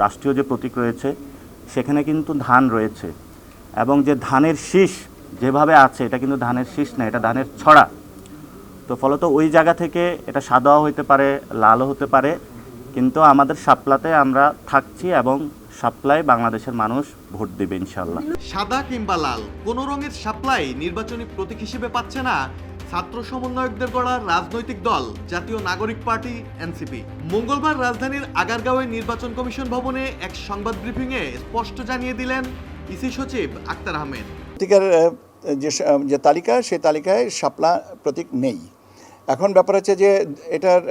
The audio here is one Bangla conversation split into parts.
রাষ্ট্রীয় যে প্রতীক রয়েছে, সেখানে কিন্তু ধান রয়েছে। এবং যে ধানের শীষ যেভাবে আছে, এটা কিন্তু ধানের শীষ না, এটা ধানের ছড়া। তো ফলত ওই জায়গা থেকে এটা সাদাও হতে পারে, লালও হতে পারে, কিন্তু আমাদের সাপলাতে আমরা থাকছি এবং সাপ্লাই বাংলাদেশের মানুষ ভোট দেবে ইনশাল্লাহ সাদা কিংবা লাল, কোন রঙের সাপ্লাই নির্বাচনী প্রতীক হিসেবে পাচ্ছে না। ছাত্র সমন্বয়কদের গড়া রাজনৈতিক দল, জাতীয় নাগরিক পার্টি, এনসিপি। মঙ্গলবার রাজধানীর আগারগাঁওয়ে নির্বাচন কমিশন ভবনে এক সংবাদ ব্রিফিংয়ে স্পষ্ট জানিয়ে দিলেন ইসি সচিব আক্তার আহমেদ। যে যে তালিকা সে তালিকায় শাপলা প্রতীক নেই। এখন ব্যাপার হচ্ছে যে এটার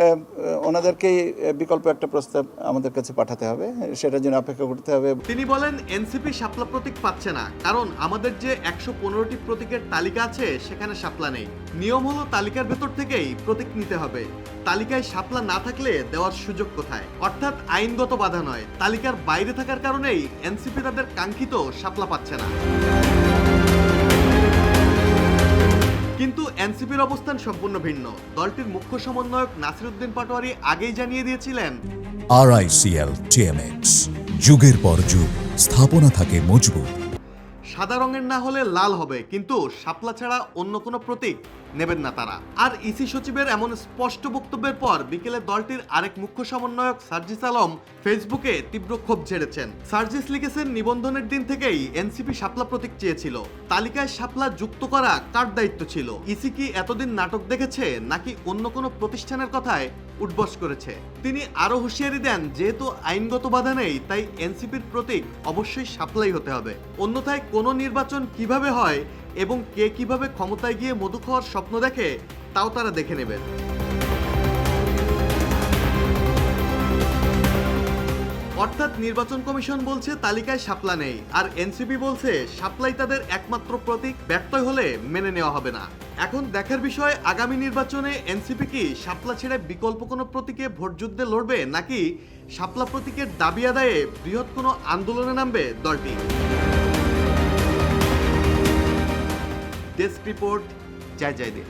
ওনাদেরকেই বিকল্প একটা প্রস্তাব আমাদের কাছে পাঠাতে হবে, সেটার জন্য অপেক্ষা করতে হবে। তিনি বলেন, এনসিপি শাপলা প্রতীক পাচ্ছে না, কারণ আমাদের যে একশো পনেরোটি প্রতীকের তালিকা আছে, সেখানে শাপলা নেই। নিয়ম হলো তালিকার ভেতর থেকেই প্রতীক নিতে হবে। তালিকায় শাপলা না থাকলে দেওয়ার সুযোগ কোথায়? অর্থাৎ আইনগত বাধা নয়, তালিকার বাইরে থাকার কারণেই এনসিপি তাদের কাঙ্ক্ষিত শাপলা পাচ্ছে না। এনসিপির অবস্থান সম্পূর্ণ ভিন্ন। দলটির মুখ্য সমন্বয়ক নাসিরুদ্দিন পাটোয়ারি আগেই জানিয়ে দিয়েছিলেন। আরআইসিএল টিএমএক্স যুগের পর যুগ, স্থাপনা থাকে মজবুত। সাদা রঙের না হলে লাল হবে, কিন্তু শাপলা ছাড়া অন্য কোনো প্রতীক নেবেন না তারা। আর ইসি সচিবের এমন স্পষ্ট বক্তব্যের পর বিকেলে দলটির আরেক মুখ্য সমন্বয়ক সার্জিস আলম ফেসবুকে তীব্র ক্ষোভ ঝেড়েছেন। সার্জিস লিখেছেন, নিবন্ধনের দিন থেকেই এনসিপি শাপলা প্রতীক চেয়েছিল। তালিকায় শাপলা যুক্ত করা কার দায়িত্ব ছিল? ইসি কি এতদিন নাটক দেখেছে, নাকি অন্য কোনো প্রতিষ্ঠানের কথায় উঠবস করেছে। তিনি আরও হুঁশিয়ারি দেন, যেহেতু আইনগত বাধা নেই, তাই এনসিপির প্রতীক অবশ্যই সাপ্লাই হতে হবে। অন্যথায় কোনো নির্বাচন কীভাবে হয় এবং কে কীভাবে ক্ষমতায় গিয়ে মধু খাওয়ার স্বপ্ন দেখে, তাও তারা দেখে নেবেন। অর্থাৎ নির্বাচন কমিশন বলছে তালিকায় শাপলা নেই। আর এনসিপি বলছে শাপলাই তাদের একমাত্র প্রতীক ব্যর্থ হলে মেনে নেওয়া হবে না। এখন দেখার বিষয়, আগামী নির্বাচনে এনসিপি কি শাপলা ছেড়ে বিকল্প কোনো প্রতীকে ভোটযুদ্ধে লড়বে, নাকি শাপলা প্রতীকের দাবি আদায়ে বৃহৎ কোনো আন্দোলনে নামবে দলটি? ডেস্ক রিপোর্ট, জয় জয় দে